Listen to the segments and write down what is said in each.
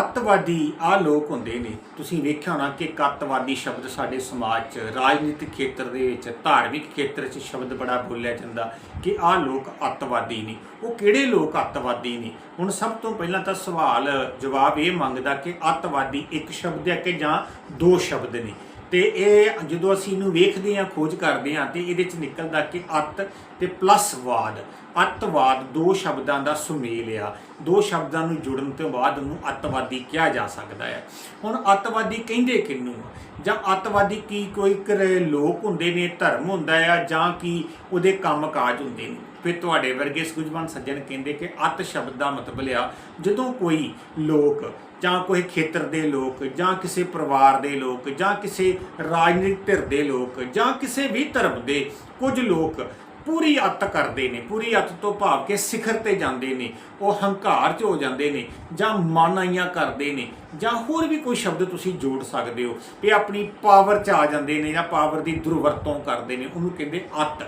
ਅੱਤਵਾਦੀ ਆ ਲੋਕ ਹੁੰਦੇ ਨੇ। ਤੁਸੀਂ ਵੇਖਿਆ ਹੋਣਾ ਕਿ ਇੱਕ ਅੱਤਵਾਦੀ ਸ਼ਬਦ ਸਾਡੇ ਸਮਾਜ 'ਚ, ਰਾਜਨੀਤਿਕ ਖੇਤਰ ਦੇ ਵਿੱਚ, ਧਾਰਮਿਕ ਖੇਤਰ 'ਚ ਸ਼ਬਦ ਬੜਾ ਬੋਲਿਆ ਜਾਂਦਾ ਕਿ ਆ ਲੋਕ ਅੱਤਵਾਦੀ ਨੇ। ਉਹ ਕਿਹੜੇ ਲੋਕ ਅੱਤਵਾਦੀ ਨੇ? ਹੁਣ ਸਭ ਤੋਂ ਪਹਿਲਾਂ ਤਾਂ ਸਵਾਲ, ਜਵਾਬ ਇਹ ਮੰਗਦਾ ਕਿ ਅੱਤਵਾਦੀ ਇੱਕ ਸ਼ਬਦ ਹੈ ਕਿ ਜਾਂ ਦੋ ਸ਼ਬਦ ਨੇ? ਤੇ ਇਹ ਜਦੋਂ ਅਸੀਂ ਇਹਨੂੰ ਵੇਖਦੇ ਹਾਂ, ਖੋਜ ਕਰਦੇ ਹਾਂ ਤੇ ਇਹਦੇ ਚ ਨਿਕਲਦਾ ਕਿ ਅੱਤ ਤੇ ਪਲੱਸ ਵਾਦ। ਅੱਤਵਾਦ ਦੋ ਸ਼ਬਦਾਂ ਦਾ ਸੁਮੇਲ ਆ। ਦੋ ਸ਼ਬਦਾਂ ਨੂੰ ਜੁੜਨ ਤੋਂ ਬਾਅਦ ਉਹਨੂੰ ਅੱਤਵਾਦੀ ਕਿਹਾ ਜਾ ਸਕਦਾ ਹੈ। ਹੁਣ ਅੱਤਵਾਦੀ ਕਹਿੰਦੇ ਕਿਹਨੂੰ ਆ? ਜਾਂ ਅੱਤਵਾਦੀ ਕੀ ਕੋਈ ਕਰ- ਲੋਕ ਹੁੰਦੇ ਨੇ, ਧਰਮ ਹੁੰਦਾ ਆ ਜਾਂ ਕੀ ਉਹਦੇ ਕੰਮਕਾਜ ਹੁੰਦੇ ਨੇ? ਫਿਰ ਤੁਹਾਡੇ ਵਰਗੇ ਸੂਝਵਾਨ ਸੱਜਣ ਕਹਿੰਦੇ ਕਿ ਅੱਤ ਸ਼ਬਦ ਦਾ ਮਤਲਬ ਆ ਜਦੋਂ ਕੋਈ ਲੋਕ ਜਾਂ ਕੋਈ ਖੇਤਰ ਦੇ ਲੋਕ ਜਾਂ ਕਿਸੇ ਪਰਿਵਾਰ ਦੇ ਲੋਕ ਜਾਂ ਕਿਸੇ ਰਾਜਨੀਤਿਕ ਧਿਰ ਦੇ ਲੋਕ ਜਾਂ ਕਿਸੇ ਵੀ ਧਰਮ ਦੇ ਕੁਝ ਲੋਕ ਪੂਰੀ ਅੱਤ ਕਰਦੇ ਨੇ, ਪੂਰੀ ਅੱਤ ਤੋਂ ਭਾਵ ਕੇ ਸਿਖਰ ਤੇ ਜਾਂਦੇ ਨੇ, ਉਹ ਹੰਕਾਰ 'ਚ ਹੋ ਜਾਂਦੇ ਨੇ, ਜਾਂ ਮਾਨਾਈਆਂ ਕਰਦੇ ਨੇ, ਜਾਂ ਹੋਰ ਵੀ ਕੋਈ ਸ਼ਬਦ ਤੁਸੀਂ ਜੋੜ ਸਕਦੇ ਹੋ, ਵੀ ਆਪਣੀ ਪਾਵਰ 'ਚ ਆ ਜਾਂਦੇ ਨੇ ਜਾਂ ਪਾਵਰ ਦੀ ਦੁਰਵਰਤੋਂ ਕਰਦੇ ਨੇ, ਉਹਨੂੰ ਕਹਿੰਦੇ ਅੱਤ।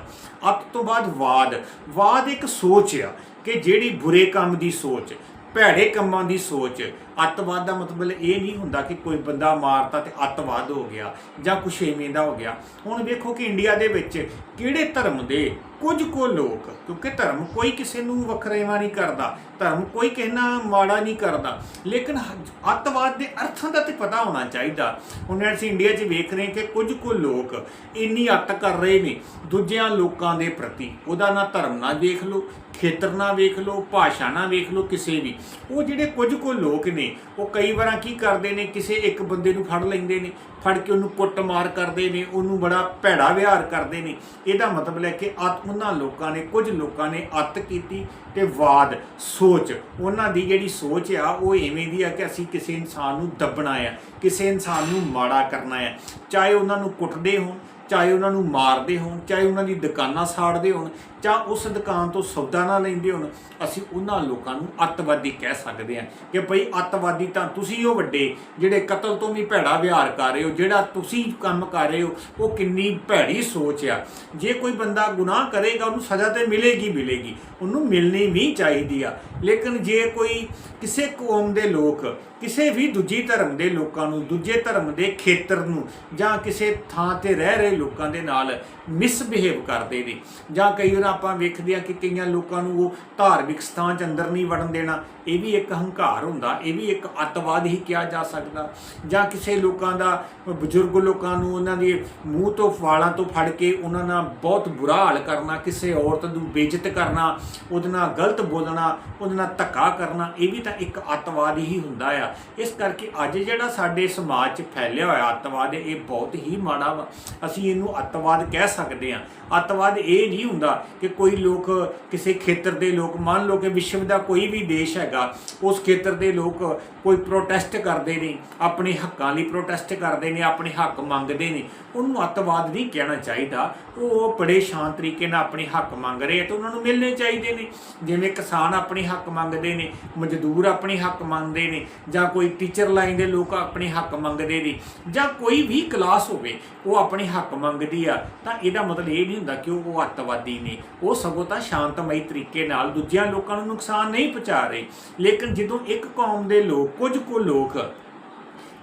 ਅੱਤ ਤੋਂ ਬਾਅਦ ਵਾਦ। ਵਾਦ ਇੱਕ ਸੋਚ ਆ ਕਿ ਜਿਹੜੀ ਬੁਰੇ ਕੰਮ ਦੀ ਸੋਚ, ਭੈੜੇ ਕੰਮਾਂ ਦੀ ਸੋਚ ਅੱਤਵਾਦ ਦਾ ਮਤਲਬ ਇਹ ਨਹੀਂ ਹੁੰਦਾ ਕਿ ਕੋਈ ਬੰਦਾ ਮਾਰਤਾ ਤੇ ਅੱਤਵਾਦ ਹੋ ਗਿਆ ਜਾਂ ਕੁਛ ਐਵੇਂ ਦਾ ਹੋ ਗਿਆ। ਹੁਣ ਵੇਖੋ ਕਿ ਇੰਡੀਆ ਦੇ ਵਿੱਚ ਕਿਹੜੇ ਧਰਮ ਦੇ ਕੁਝ ਕੋ ਲੋਕ, ਕਿਉਂਕਿ ਧਰਮ ਕੋਈ ਕਿਸੇ ਨੂੰ ਵਖਰੇਵਾ ਨਹੀਂ ਕਰਦਾ, ਧਰਮ ਕੋਈ ਕਹਿਣਾ ਮਾੜਾ ਨਹੀਂ ਕਰਦਾ, ਲੇਕਿਨ ਅੱਤਵਾਦ ਦੇ ਅਰਥਾਂ ਦਾ ਤੇ ਪਤਾ ਹੋਣਾ ਚਾਹੀਦਾ। ਹੁਣ ਅਸੀਂ ਇੰਡੀਆ 'ਚ ਵੇਖ ਰਹੇ ਹਾਂ ਕਿ ਕੁਝ ਕੋ ਲੋਕ ਇੰਨੀ ਅੱਤ ਕਰ ਰਹੇ ਨੇ, ਦੂਜਿਆਂ ਲੋਕਾਂ ਦੇ ਪ੍ਰਤੀ। ਉਹਦਾ ਨਾ ਧਰਮ ਨਾ ਵੇਖ ਲਓ, ਖੇਤਰ ਨਾ ਵੇਖ ਲਓ, ਭਾਸ਼ਾ ਨਾ ਵੇਖ ਲਓ, ਕਿਸੇ ਵੀ। ਉਹ ਜਿਹੜੇ ਕੁਝ ਕੋ ਲੋਕ ਨੇ ਉਹ ਕਈ ਵਾਰਾਂ ਕੀ ਕਰਦੇ ਨੇ, ਕਿਸੇ ਇੱਕ ਬੰਦੇ ਨੂੰ ਫੜ ਲੈਂਦੇ ਨੇ, ਫੜ ਕੇ ਉਹਨੂੰ ਕੁੱਟਮਾਰ ਕਰਦੇ ਨੇ, ਉਹਨੂੰ ਬੜਾ ਭੈੜਾ ਵਿਹਾਰ ਕਰਦੇ ਨੇ। ਇਹਦਾ ਮਤਲਬ ਹੈ ਕਿ ਅੱਤ ਉਹਨਾਂ ਲੋਕਾਂ ਨੇ, ਕੁਝ ਲੋਕਾਂ ਨੇ ਅੱਤ ਕੀਤੀ ਤੇ ਵਾਦ, ਸੋਚ। ਉਹਨਾਂ ਦੀ ਜਿਹੜੀ ਸੋਚ ਆ, ਉਹ ਐਵੇਂ ਦੀ ਆ ਕਿ ਅਸੀਂ ਕਿਸੇ ਇਨਸਾਨ ਨੂੰ ਦੱਬਣਾ ਆ, ਕਿਸੇ ਇਨਸਾਨ ਨੂੰ ਮਾੜਾ ਕਰਨਾ ਆ। ਚਾਹੇ ਉਹਨਾਂ ਨੂੰ ਕੁੱਟਦੇ ਹੋਣ ਚਾਹੇ ਉਹਨਾਂ ਨੂੰ ਮਾਰਦੇ ਹੋਣ, ਚਾਹੇ ਉਹਨਾਂ ਦੀ ਦੁਕਾਨਾਂ ਸਾੜਦੇ ਹੋਣ, ਜਾਂ ਉਸ ਦੁਕਾਨ ਤੋਂ ਸੌਦਾ ਨਾ ਲੈਂਦੇ ਹੋਣ, ਅਸੀਂ ਉਹਨਾਂ ਲੋਕਾਂ ਨੂੰ ਅੱਤਵਾਦੀ ਕਹਿ ਸਕਦੇ ਹਾਂ ਕਿ ਭਈ ਅੱਤਵਾਦੀ ਤਾਂ ਤੁਸੀਂ ਉਹ ਵੱਡੇ, ਜਿਹੜੇ ਕਤਲ ਤੋਂ ਵੀ ਭੈੜਾ ਵਿਹਾਰ ਕਰ ਰਹੇ ਹੋ, ਜਿਹੜਾ ਤੁਸੀਂ ਕੰਮ ਕਰ ਰਹੇ ਹੋ, ਉਹ ਕਿੰਨੀ ਭੈੜੀ ਸੋਚ ਆ। ਜੇ ਕੋਈ ਬੰਦਾ ਗੁਨਾਹ ਕਰੇਗਾ, ਉਹਨੂੰ ਸਜ਼ਾ ਤੇ ਮਿਲੇਗੀ ਮਿਲੇਗੀ। ਉਹਨੂੰ ਮਿਲਣੀ ਵੀ ਚਾਹੀਦੀ ਆ। ਲੇਕਿਨ ਜੇ ਕੋਈ ਕਿਸੇ ਕੌਮ ਦੇ ਲੋਕ, ਕਿਸੇ ਵੀ ਦੂਜੀ ਧਰਮ ਦੇ ਲੋਕਾਂ ਨੂੰ, ਦੂਜੇ ਧਰਮ ਦੇ ਖੇਤਰ ਨੂੰ ਜਾਂ ਕਿਸੇ ਥਾਂ ਤੇ ਰਹਿ ਰਹੇ ਲੋਕਾਂ ਦੇ ਨਾਲ ਮਿਸਬਿਹੇਵ ਕਰਦੇ ਨੇ, ਜਾਂ ਕਈ ਵਾਰ ਆਪਾਂ ਵੇਖਦੇ ਆ ਕਿ ਕਈਆਂ ਲੋਕਾਂ ਨੂੰ ਉਹ ਧਾਰਮਿਕ ਸਥਾਨ 'ਚ ਅੰਦਰ ਨਹੀਂ ਵੜਨ ਦੇਣਾ, ਇਹ ਵੀ ਇੱਕ ਹੰਕਾਰ ਹੁੰਦਾ, ਇਹ ਵੀ ਇੱਕ ਅੱਤਵਾਦ ਹੀ ਕਿਹਾ ਜਾ ਸਕਦਾ। ਜਾਂ ਕਿਸੇ ਲੋਕਾਂ ਦਾ, ਬਜ਼ੁਰਗ ਲੋਕਾਂ ਨੂੰ ਉਹਨਾਂ ਦੇ ਮੂੰਹ ਤੋਂ, ਵਾਲਾਂ ਤੋਂ ਫੜ ਕੇ ਉਹਨਾਂ ਨਾਲ ਬਹੁਤ ਬੁਰਾ ਹਾਲ ਕਰਨਾ, ਕਿਸੇ ਔਰਤ ਨੂੰ ਬੇਇੱਜ਼ਤ ਕਰਨਾ, ਉਹਦੇ ਨਾਲ ਗਲਤ ਬੋਲਣਾ ਉਹਦੇ ਨਾਲ ਧੱਕਾ ਕਰਨਾ, ਇਹ ਵੀ ਤਾਂ ਇੱਕ ਅੱਤਵਾਦ ਹੀ ਹੁੰਦਾ ਆ। ਇਸ ਕਰਕੇ ਅੱਜ ਜਿਹੜਾ ਸਾਡੇ ਸਮਾਜ 'ਚ ਫੈਲਿਆ ਹੋਇਆ ਅੱਤਵਾਦ ਇਹ ਬਹੁਤ ਹੀ ਮਾੜਾ ਵਾ। ਅਸੀਂ ਇਹਨੂੰ ਅੱਤਵਾਦ ਕਹਿ ਸਕਦੇ ਹਾਂ। ਅੱਤਵਾਦ ਇਹ ਨਹੀਂ ਹੁੰਦਾ ਕਿ ਕੋਈ ਲੋਕ ਕਿਸੇ ਖੇਤਰ ਦੇ ਲੋਕ, ਮੰਨ ਲਓ ਕਿ ਵਿਸ਼ਵ ਦਾ ਕੋਈ ਵੀ ਦੇਸ਼ ਹੈਗਾ, ਉਸ ਖੇਤਰ ਦੇ ਲੋਕ ਕੋਈ ਪ੍ਰੋਟੈਸਟ ਕਰਦੇ ਨੇ, ਆਪਣੇ ਹੱਕਾਂ ਲਈ ਪ੍ਰੋਟੈਸਟ ਕਰਦੇ ਨੇ, ਆਪਣੇ ਹੱਕ ਮੰਗਦੇ ਨੇ, ਉਹਨੂੰ ਅੱਤਵਾਦ ਨਹੀਂ ਕਹਿਣਾ ਚਾਹੀਦਾ। ਉਹ ਬੜੇ ਸ਼ਾਂਤ ਤਰੀਕੇ ਨਾਲ ਆਪਣੇ ਹੱਕ ਮੰਗ ਰਹੇ ਆ ਤੇ ਉਹਨਾਂ ਨੂੰ ਮਿਲਣੇ ਚਾਹੀਦੇ ਨੇ। ਜਿਵੇਂ ਕਿਸਾਨ ਆਪਣੇ ਹੱਕ ਹੱਕ ਮੰਗਦੇ ਨੇ, ਮਜ਼ਦੂਰ ਆਪਣੇ ਹੱਕ ਮੰਗਦੇ ਨੇ, ਜਾਂ ਕੋਈ ਟੀਚਰ ਲਾਈਨ ਦੇ ਲੋਕ ਆਪਣੇ ਹੱਕ ਮੰਗਦੇ ਨੇ, ਜਾਂ ਕੋਈ ਵੀ ਕਲਾਸ ਹੋਵੇ, ਉਹ ਆਪਣੇ ਹੱਕ ਮੰਗਦੀ ਆ, ਤਾਂ ਇਹਦਾ ਮਤਲਬ ਇਹ ਨਹੀਂ ਹੁੰਦਾ ਕਿ ਉਹ ਅੱਤਵਾਦੀ ਨੇ। ਉਹ ਸਗੋਂ ਤਾਂ ਸ਼ਾਂਤਮਈ ਤਰੀਕੇ ਨਾਲ ਦੂਜਿਆਂ ਲੋਕਾਂ ਨੂੰ ਨੁਕਸਾਨ ਨਹੀਂ ਪਹੁੰਚਾ ਰਹੇ। ਲੇਕਿਨ ਜਦੋਂ ਇੱਕ ਕੌਮ ਦੇ ਲੋਕ, ਕੁਝ ਕੁ ਲੋਕ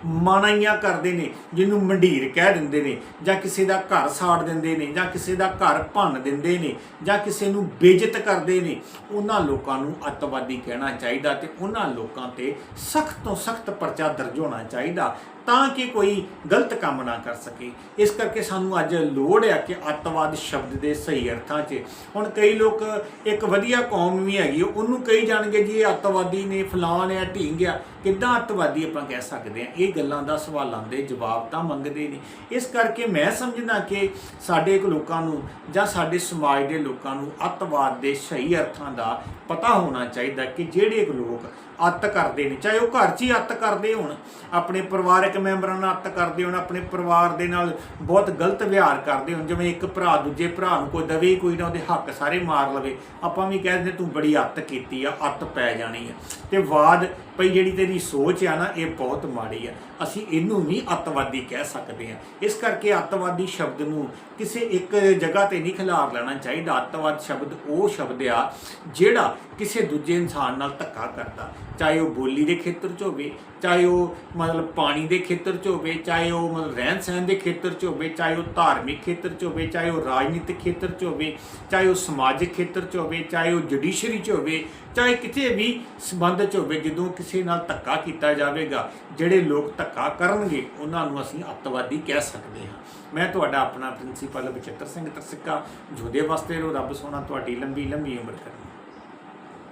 ਮਾਣਾਈਆਂ ਕਰਦੇ ਨੇ, ਜਿਹਨੂੰ ਮੰਡੀਰ ਕਹਿ ਦਿੰਦੇ ਨੇ, ਜਾਂ ਕਿਸੇ ਦਾ ਘਰ ਸਾੜ ਦਿੰਦੇ ਨੇ, ਜਾਂ ਕਿਸੇ ਦਾ ਘਰ ਭੰਨ ਦਿੰਦੇ ਨੇ, ਜਾਂ ਕਿਸੇ ਨੂੰ ਬੇਇੱਜ਼ਤ ਕਰਦੇ ਨੇ, ਉਹਨਾਂ ਲੋਕਾਂ ਨੂੰ ਅੱਤਵਾਦੀ ਕਹਿਣਾ ਚਾਹੀਦਾ ਤੇ ਉਹਨਾਂ ਲੋਕਾਂ ਤੇ ਸਖਤ ਤੋਂ ਸਖਤ ਪਰਚਾ ਦਰਜ ਹੋਣਾ ਚਾਹੀਦਾ। ਤਾਂ ਕਿ ਕੋਈ ਗਲਤ ਕੰਮ ਨਾ ਕਰ ਸਕੇ। ਇਸ ਕਰਕੇ ਸਾਨੂੰ ਅੱਜ ਲੋੜ ਹੈ ਕਿ ਅੱਤਵਾਦ ਸ਼ਬਦ ਦੇ ਸਹੀ ਅਰਥਾਂ 'ਚ। ਹੁਣ ਕਈ ਲੋਕ, ਇੱਕ ਵਧੀਆ ਕੌਮ ਵੀ ਹੈਗੀ, ਉਹਨੂੰ ਕਹੀ ਜਾਣਗੇ ਜੀ, ਇਹ ਅੱਤਵਾਦੀ ਨੇ ਫਲਾਣ ਹੈ ਢੀਂਗ ਆ। ਕਿੱਦਾਂ ਅੱਤਵਾਦੀ ਆਪਾਂ ਕਹਿ ਸਕਦੇ ਹਾਂ ਇਹ ਗੱਲਾਂ ਦਾ ਸਵਾਲਾਂ ਦੇ ਜਵਾਬ ਤਾਂ ਮੰਗਦੇ ਨੇ। ਇਸ ਕਰਕੇ ਮੈਂ ਸਮਝਦਾ ਕਿ ਸਾਡੇ ਕੋ ਲੋਕਾਂ ਨੂੰ ਜਾਂ ਸਾਡੇ ਸਮਾਜ ਦੇ ਲੋਕਾਂ ਨੂੰ ਅੱਤਵਾਦ ਦੇ ਸਹੀ ਅਰਥਾਂ ਦਾ ਪਤਾ ਹੋਣਾ ਚਾਹੀਦਾ ਕਿ ਜਿਹੜੇ ਲੋਕ ਅੱਤ ਕਰਦੇ ਨੇ, ਚਾਹੇ ਉਹ ਘਰ 'ਚ ਹੀ ਅੱਤ ਕਰਦੇ ਹੋਣ, ਆਪਣੇ ਪਰਿਵਾਰਕ ਮੈਂਬਰਾਂ ਨਾਲ ਅੱਤ ਕਰਦੇ ਹੋਣ, ਆਪਣੇ ਪਰਿਵਾਰ ਦੇ ਨਾਲ ਬਹੁਤ ਗਲਤ ਵਿਹਾਰ ਕਰਦੇ ਹੋਣ, ਜਿਵੇਂ ਇੱਕ ਭਰਾ ਦੂਜੇ ਭਰਾ ਨੂੰ ਕੋਈ ਦਵੇ ਕੋਈ ਨਾ, ਉਹਦੇ ਹੱਕ ਸਾਰੇ ਮਾਰ ਲਵੇ। ਆਪਾਂ ਵੀ ਕਹਿ ਦਿੰਦੇ, ਤੂੰ ਬੜੀ ਅੱਤ ਕੀਤੀ ਆ, ਅੱਤ ਪੈ ਜਾਣੀ ਆ। ਤੇ ਬਾਦ ਭਈ ਜਿਹੜੀ ਤੇਰੀ ਸੋਚ ਆ ਨਾ, ਇਹ ਬਹੁਤ ਮਾੜੀ ਆ। ਅਸੀਂ ਇਹਨੂੰ ਵੀ ਅੱਤਵਾਦੀ ਕਹਿ ਸਕਦੇ ਆ। ਇਸ ਕਰਕੇ ਅੱਤਵਾਦੀ ਸ਼ਬਦ ਨੂੰ ਕਿਸੇ ਇੱਕ ਜਗ੍ਹਾ ਤੇ ਨਹੀਂ ਖਿਲਾਰ ਲੈਣਾ ਚਾਹੀਦਾ। ਅੱਤਵਾਦ ਸ਼ਬਦ ਉਹ ਸ਼ਬਦ ਆ ਜਿਹੜਾ ਕਿਸੇ ਦੂਜੇ ਇਨਸਾਨ ਨਾਲ ਧੱਕਾ ਕਰਦਾ। ਚਾਹੇ ਉਹ ਬੋਲੀ ਦੇ ਖੇਤਰ 'ਚ ਹੋਵੇ, ਚਾਹੇ ਉਹ ਮਤਲਬ ਪਾਣੀ ਦੇ ਖੇਤਰ 'ਚ ਹੋਵੇ, ਚਾਹੇ ਉਹ ਮਤਲਬ ਰਹਿਣ ਸਹਿਣ ਦੇ ਖੇਤਰ 'ਚ ਹੋਵੇ, ਚਾਹੇ ਉਹ ਧਾਰਮਿਕ ਖੇਤਰ 'ਚ ਹੋਵੇ, ਚਾਹੇ ਉਹ ਰਾਜਨੀਤਿਕ ਖੇਤਰ 'ਚ ਹੋਵੇ, ਚਾਹੇ ਉਹ ਸਮਾਜਿਕ ਖੇਤਰ 'ਚ ਹੋਵੇ, ਚਾਹੇ ਉਹ ਜੁਡੀਸ਼ਰੀ 'ਚ ਹੋਵੇ, ਚਾਹੇ ਕਿਤੇ ਵੀ ਸੰਬੰਧ 'ਚ ਹੋਵੇ, ਜਦੋਂ ਕਿਸੇ ਨਾਲ ਧੱਕਾ ਕੀਤਾ ਜਾਵੇਗਾ, ਜਿਹੜੇ ਲੋਕ ਧੱਕਾ ਕਰਨਗੇ, ਉਹਨਾਂ ਨੂੰ ਅਸੀਂ ਅੱਤਵਾਦੀ ਕਹਿ ਸਕਦੇ ਹਾਂ। ਮੈਂ ਤੁਹਾਡਾ ਆਪਣਾ ਪ੍ਰਿੰਸੀਪਲ ਬਚਿੱਤਰ ਸਿੰਘ ਤਰਸਿੱਕਾ ਜੋਦੇ ਵਾਸਤੇ ਰੱਬ ਸੋਨਾ ਤੁਹਾਡੀ ਲੰਬੀ ਲੰਬੀ ਉਮਰ ਕਰੇ।